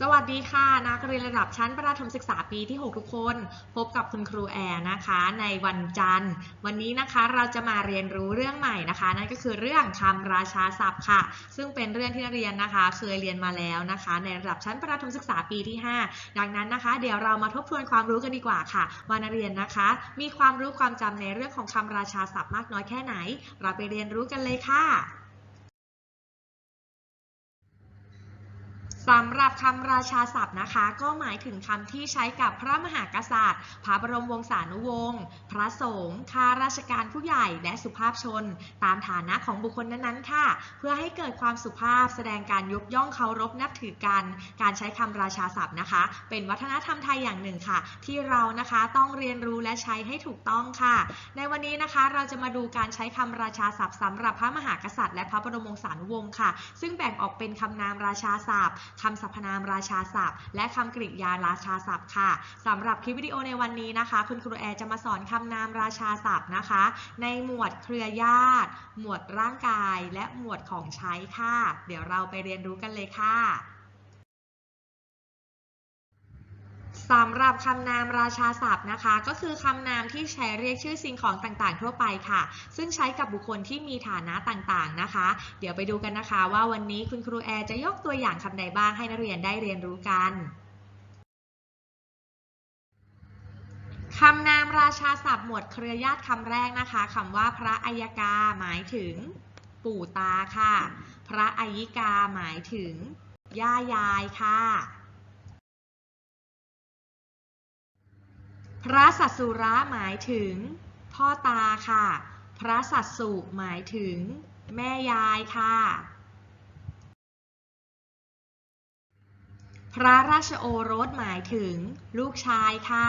สวัสดีค่ะนักเรียนระดับชั้นประถมศึกษาปีที่ 6 ทุกคน พบกับคุณครูแอร์นะคะ ในวันจันทร์ วันนี้นะคะเราจะมาเรียนรู้เรื่องใหม่นะคะ นั่นก็คือเรื่องคำราชาศัพท์ค่ะ ซึ่งเป็นเรื่องที่นักเรียนนะคะ เคยเรียนมาแล้วนะคะ ในระดับชั้นประถมศึกษาปีที่ 5 ดังนั้นนะคะ เดี๋ยวเรามาทบทวนความรู้กันดีกว่าค่ะว่านักเรียนนะคะ มีความรู้ความจำในเรื่องของคำราชาศัพท์มากน้อยแค่ไหน เราไปเรียนรู้กันเลยค่ะ สำหรับคำราชาศัพท์นะคะ ก็หมายถึงคำที่ใช้กับพระมหากษัตริย์ พระบรมวงศานุวงศ์พระสงฆ์ข้าราชการผู้ใหญ่และสุภาพชน ตามฐานะของบุคคลนั้นๆค่ะ เพื่อให้เกิดความสุภาพแสดงการยกย่องเคารพนับถือกัน การใช้คำราชาศัพท์นะคะ เป็นวัฒนธรรมไทยอย่างหนึ่งค่ะ ที่เรานะคะต้องเรียนรู้และใช้ให้ถูกต้องค่ะ ในวันนี้นะคะเราจะมาดูการใช้คำราชาศัพท์สำหรับพระมหากษัตริย์และพระบรมวงศานุวงศ์ค่ะ ซึ่งแบ่งออกเป็นคำนามราชาศัพท์คำสรรพนามราชาศัพท์ และคำกริยาราชาศัพท์ค่ะสำหรับคลิปวิดีโอในวันนี้นะคะ คุณครูแอร์จะมาสอนคำนามราชาศัพท์นะคะ ในหมวดเครือญาติ หมวดร่างกาย และหมวดของใช้ค่ะ เดี๋ยวเราไปเรียนรู้กันเลยค่ะ สำหรับคำนามราชาศัพท์นะคะ ก็คือคำนามที่ใช้เรียกชื่อสิ่งของต่างๆ ทั่วไปค่ะ ซึ่งใช้กับบุคคลที่มีฐานะต่างๆนะคะ เดี๋ยวไปดูกันนะคะ ว่าวันนี้คุณครูแอร์จะยกตัวอย่างคำใดบ้างให้นักเรียนได้เรียนรู้กันคำนามราชาศัพท์หมวดเครือญาติคำแรกนะคะคำว่าพระอัยกาหมายถึง ปู่ตาค่ะ พระอัยิกาหมายถึง ย่ายายค่ะ พระสัสุระหมายถึง พ่อตาค่ะ พระสัสสุหมายถึง แม่ยายค่ะ พระราชโอรสหมายถึง ลูกชายค่ะ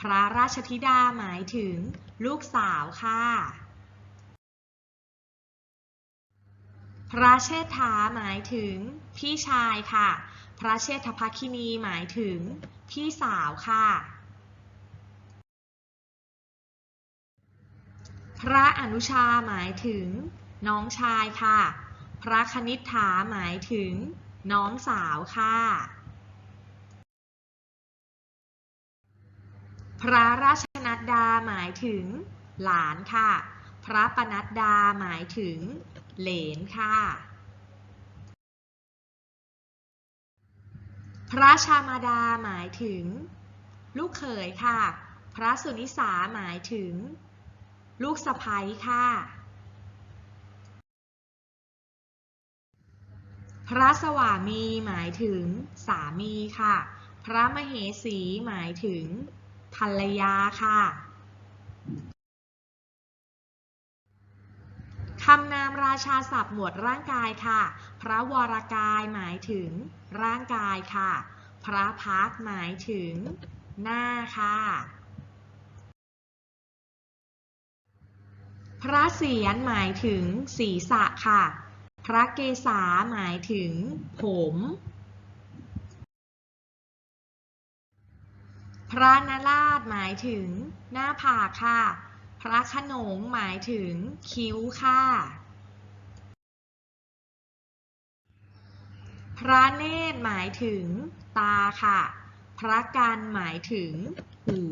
พระราชธิดาหมายถึง ลูกสาวค่ะ พระเชษฐาหมายถึง พี่ชายค่ะ พระเชษฐภคินีหมายถึง พี่สาวค่ะ พระอนุชาหมายถึง น้องชายค่ะ พระคณิษฐาหมายถึง น้องสาวค่ะ พระราชนัดดาหมายถึง หลานค่ะ พระปนัดดาหมายถึง เหลนค่ะ พระชามาดาหมายถึง ลูกเขยค่ะ พระสุนิสาหมายถึง ลูกสะใภ้ค่ะ พระสวามีหมายถึงสามีค่ะ พระมเหสีหมายถึงภรรยาค่ะคำนามราชาศัพท์หมวดร่างกายค่ะ พระวรากายหมายถึงร่างกายค่ะ พระพักหมายถึงหน้าค่ะ พระเศียรหมายถึงศีรษะค่ะ พระเกศาหมายถึงผม พระนราชหมายถึงหน้าผากค่ะ พระขนงหมายถึงคิ้วค่ะ พระเนตรหมายถึงตาค่ะ พระกันหมายถึงหู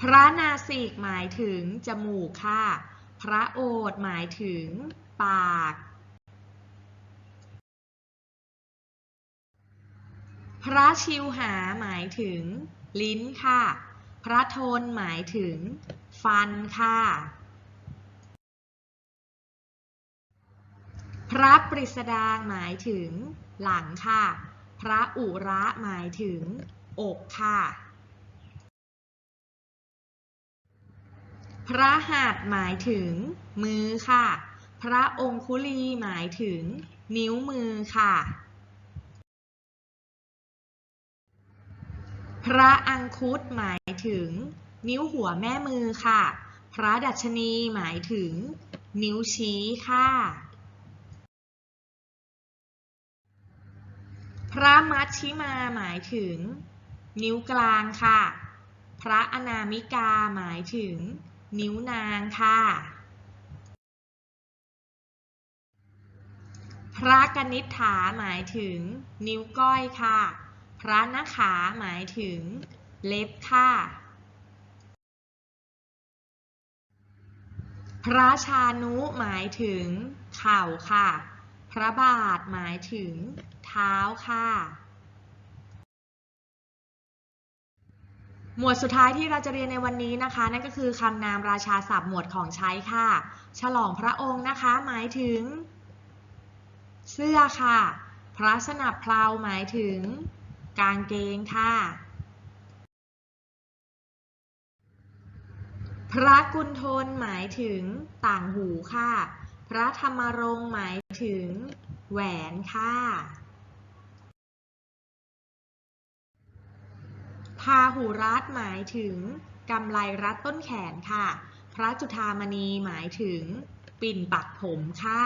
พระนาสิกหมายถึงจมูกค่ะ พระโอษหมายถึงปาก พระชิวหาหมายถึงลิ้นค่ะ พระทนหมายถึงฟันค่ะ พระปริสดางหมายถึงหลังค่ะ พระอุระหมายถึงอกค่ะ พระหัตถ์หมายถึงมือค่ะ พระองคุลีหมายถึงนิ้วมือค่ะ พระอังคุตหมายถึง นิ้วหัวแม่มือค่ะ พระดัชนีหมายถึง นิ้วชี้ค่ะ พระมัชชิมาหมายถึง นิ้วกลางค่ะ พระอนามิกาหมายถึง นิ้วนางค่ะ พระกนิษฐาหมายถึง นิ้วก้อยค่ะ พระนขาหมายถึง เล็บค่ะ พระชานุหมายถึง เข่าค่ะ พระบาทหมายถึง เท้าค่ะ หมวดสุดท้ายที่เราจะเรียนในวันนี้นะคะ นั่นก็คือคำนามราชาศัพท์หมวดของใช้ค่ะ ฉลองพระองค์นะคะ หมายถึง เสื้อค่ะ พระสนับเพลาหมายถึง กางเกงค่ะ พระกุณฑลหมายถึง ต่างหูค่ะ พระธรรมรงค์หมายถึง แหวนค่ะ พาหุรัตหมายถึงกำไลรัดต้นแขนค่ะ พระจุฑามณีหมายถึง ปิ่นปักผมค่ะ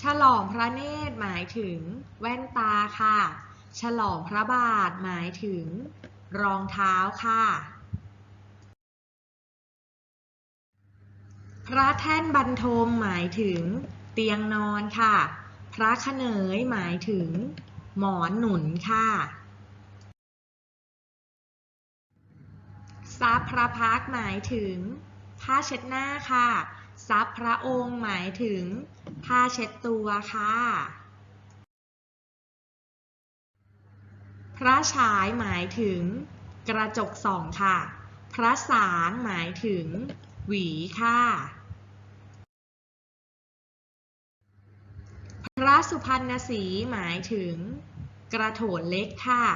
ฉลองพระเนตรหมายถึง แว่นตาค่ะ ฉลองพระบาทหมายถึง รองเท้าค่ะ พระแท่นบรรทมหมายถึง เตียงนอนค่ะ พระขเนยหมายถึง หมอนหนุนค่ะซับพระพักหมายถึง ผ้าเช็ดหน้าค่ะซับพระองค์หมายถึง ผ้าเช็ดตัวค่ะ พระฉายหมายถึง กระจกส่องค่ะ พระสางหมายถึง หวีค่ะ พระสุพรรณสีหมายถึง กระโถนเล็กค่ะ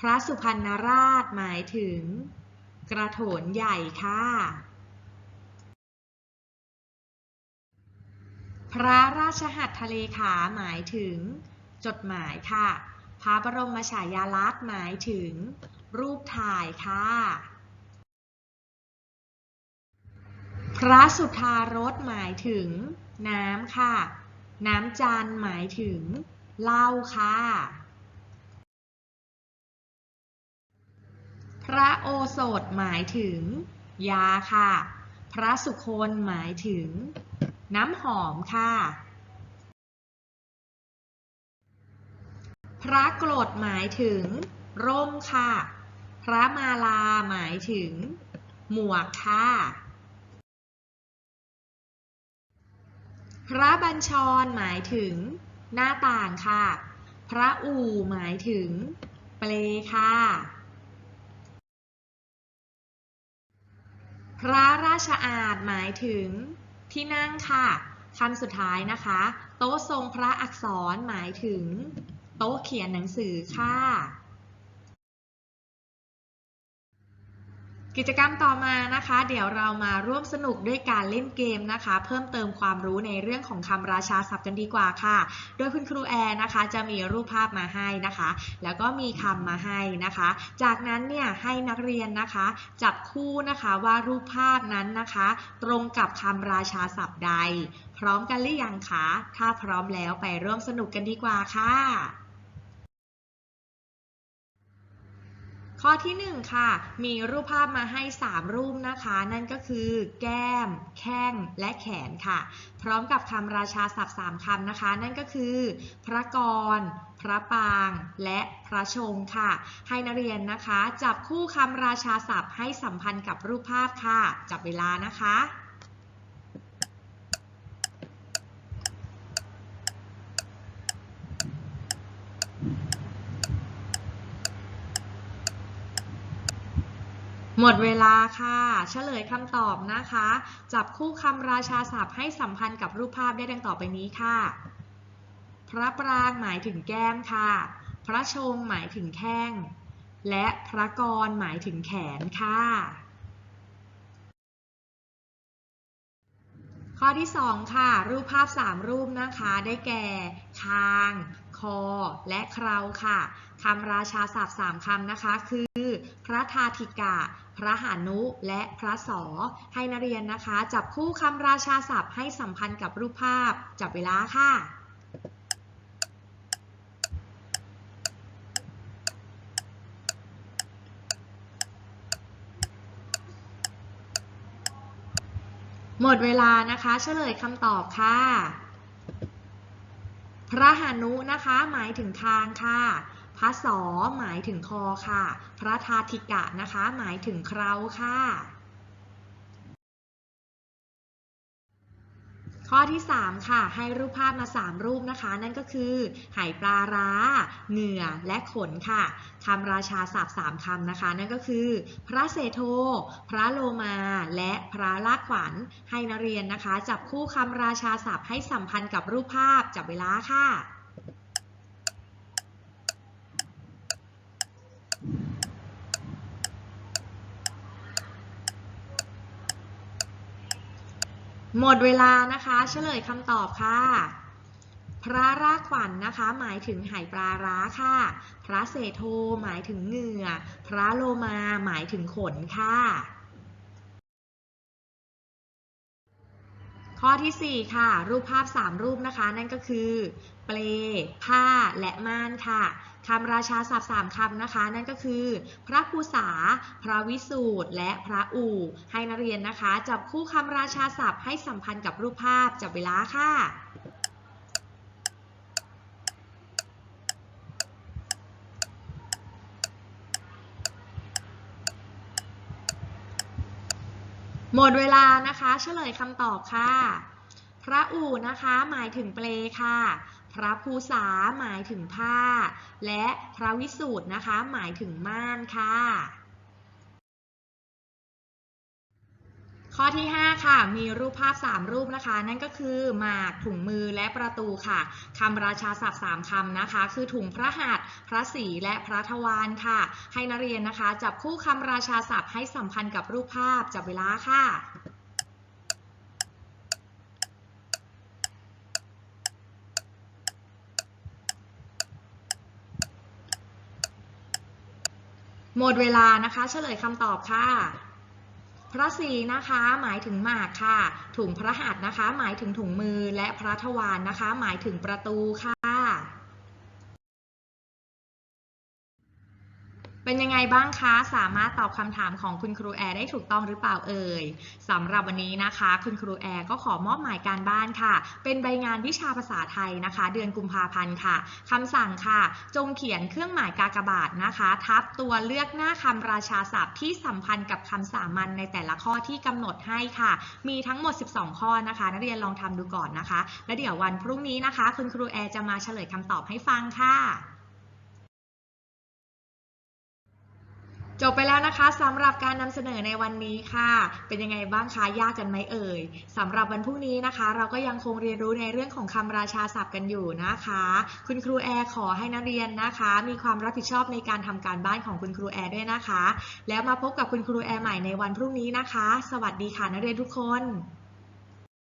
พระสุพรรณราชหมายถึง กระโถนใหญ่ค่ะ พระราชหัตถเลขาหมายถึง จดหมายค่ะ พระบรมฉายาลักษณ์หมายถึง รูปถ่ายค่ะ พระสุธารสหมายถึง น้ำค่ะ น้ำจันหมายถึงเหล้าค่ะ พระโอสถหมายถึง ยาค่ะ พระสุคนหมายถึง น้ำหอมค่ะ พระกรดหมายถึง ร่มค่ะ พระมาลาหมายถึง หมวกค่ะ พระบัญชรหมายถึงหน้าต่างค่ะ พระอู่หมายถึงเปลค่ะ พระราชอาณหมายถึงที่นั่งค่ะคำสุดท้ายนะคะ โต๊ะทรงพระอักษรหมายถึง โต๊ะเขียนหนังสือค่ะ กิจกรรมต่อมานะคะ เดี๋ยวเรามาร่วมสนุกด้วยการเล่นเกมนะคะ เพิ่มเติมความรู้ในเรื่องของคำราชาศัพท์กันดีกว่าค่ะ โดยคุณครูแอร์นะคะ จะมีรูปภาพมาให้นะคะ แล้วก็มีคำมาให้นะคะ จากนั้นเนี่ยให้นักเรียนนะคะ จับคู่นะคะว่ารูปภาพนั้นนะคะ ตรงกับคำราชาศัพท์ใด พร้อมกันหรือยังคะถ้าพร้อมแล้วไปร่วมสนุกกันดีกว่าค่ะ ข้อที่ 1 ค่ะ มีรูปภาพมาให้ 3 รูปนะคะ นั่นก็คือ แก้ม แข้ง และแขนค่ะ พร้อมกับคำราชาศัพท์ 3คำนะคะ นั่นก็คือ พระกร พระปาง และพระชงค่ะ ให้นักเรียนนะคะ จับคู่คำราชาศัพท์ให้สัมพันธ์กับรูปภาพค่ะ จับเวลานะคะ หมดเวลาค่ะ เฉลยคำตอบนะคะ จับคู่คำราชาศัพท์ให้สัมพันธ์กับรูปภาพได้ดังต่อไปนี้ค่ะ พระปรางหมายถึงแก้มค่ะ พระชงหมายถึงแข้ง และพระกรหมายถึงแขนค่ะ ข้อที่ 2 ค่ะ รูปภาพ 3 รูปนะคะ ได้แก่ คาง คอ และเคราค่ะ คำราชาศัพท์ 3คำนะคะ คือ พระทาธิกะ พระหานุ และพระสอ ให้นักเรียนนะคะ จับคู่คำราชาศัพท์ให้สัมพันธ์กับรูปภาพ จับเวลาค่ะหมดเวลานะคะเฉลยคำตอบค่ะ พระหานุนะคะ หมายถึงคางค่ะ พระสอหมายถึงคอค่ะ พระทาธิกะนะคะ หมายถึงเคราค่ะ ข้อที่ 3 ค่ะ ให้รูปภาพมา 3 รูปนะคะ นั่นก็คือไหปลาร้า เหงื่อ และขนค่ะคำราชาศัพท์3คำนะคะ นั่นก็คือ พระเสโท พระโลมา และพระลากขวัญ ให้นักเรียนนะคะ จับคู่คำราชาศัพท์ให้สัมพันธ์กับรูปภาพจับเวลาค่ะ หมดเวลานะคะเฉลยคำตอบค่ะ พระรากขวัญนนะคะ หมายถึงไหปลาร้าค่ะ พระเสโทหมายถึงเหงื่อ พระโลมาหมายถึงขนค่ะ ข้อทีสี่ 4 ค่ะ รูปภาพ 3 รูปนะคะ นั่นก็คือ เปลผ้าและม่านค่ะ คำราชาศัพท์3คำนะคะ นั่นก็คือ พระภูษา พระวิสูตรและพระอู่ ให้นักเรียนนะคะ จับคู่คำราชาศัพท์ให้สัมพันธ์กับรูปภาพจับเวลาค่ะหมดเวลานะคะ เฉลยคำตอบค่ะ พระอู่นะคะ หมายถึงเปลค่ะ พระภูษาหมายถึงผ้า และพระวิสูตรนะคะ หมายถึงม่านค่ะ ข้อที่ 5 ค่ะ มีรูปภาพ 3 รูปนะคะ นั่นก็คือหมากถุงมือและประตูค่ะคำราชาศัพท์3คำนะคะ คือถุงพระหัตถ์พระศรีและพระทวารค่ะ ให้นักเรียนนะคะ จับคู่คำราชาศัพท์ให้สัมพันธ์กับรูปภาพจับเวลาค่ะ หมดเวลานะคะเฉลยคำตอบค่ะ พระศรีนะคะหมายถึงหมากค่ะ ถุงพระหัตถ์นะคะ หมายถึงถุงมือและพระทวารนะคะ หมายถึงประตูค่ะ เป็นยังไง บ้างคะ สามารถตอบคำถามของคุณครูแอร์ได้ถูกต้องหรือเปล่าเอ่ยสำหรับวันนี้นะคะ คุณครูแอร์ก็ขอมอบหมายการบ้านค่ะ เป็นใบงานวิชาภาษาไทยนะคะ เดือนกุมภาพันธ์ค่ะคำสั่งค่ะ จงเขียนเครื่องหมายกากบาทนะคะ ทับตัวเลือกหน้าคำราชาศัพท์ที่สัมพันธ์กับคำสามัญในแต่ละข้อที่กำหนดให้ค่ะ มีทั้งหมด 12 ข้อนะคะ นักเรียนลองทำดูก่อนนะคะ แล้วเดี๋ยววันพรุ่งนี้นะคะ คุณครูแอร์จะมาเฉลยคำตอบให้ฟังค่ะ จบไปแล้วนะคะสำหรับการนำเสนอในวันนี้ค่ะ เป็นยังไงบ้างคะยากกันไหมเอ่ยสำหรับวันพรุ่งนี้นะคะ เราก็ยังคงเรียนรู้ในเรื่องของคำราชาศัพท์กันอยู่นะคะ คุณครูแอร์ขอให้นักเรียนนะคะ มีความรับผิดชอบในการทำการบ้านของคุณครูแอร์ด้วยนะคะ แล้วมาพบกับคุณครูแอร์ใหม่ในวันพรุ่งนี้นะคะ สวัสดีค่ะนักเรียนทุกคน